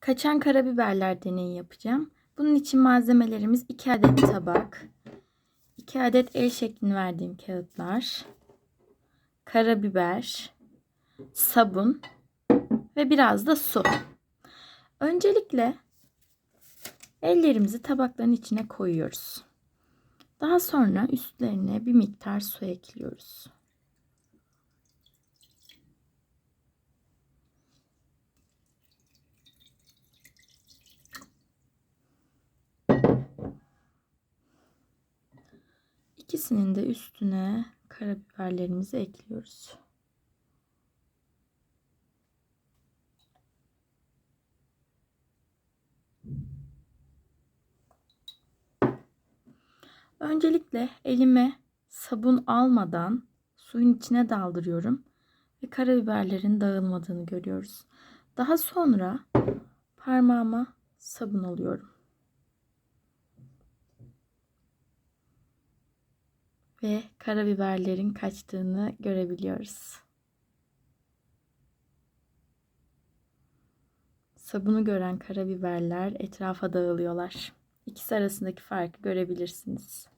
Kaçan karabiberler deneyi yapacağım. Bunun için malzemelerimiz 2 adet tabak, 2 adet el şeklini verdiğim kağıtlar, karabiber, sabun ve biraz da su. Öncelikle ellerimizi tabakların içine koyuyoruz. Daha sonra üstlerine bir miktar su ekliyoruz. İkisinin de üstüne karabiberlerimizi ekliyoruz. Öncelikle elime sabun almadan suyun içine daldırıyorum ve karabiberlerin dağılmadığını görüyoruz. Daha sonra parmağıma sabun alıyorum. Ve karabiberlerin kaçtığını görebiliyoruz. Sabunu gören karabiberler etrafa dağılıyorlar. İkisi arasındaki farkı görebilirsiniz.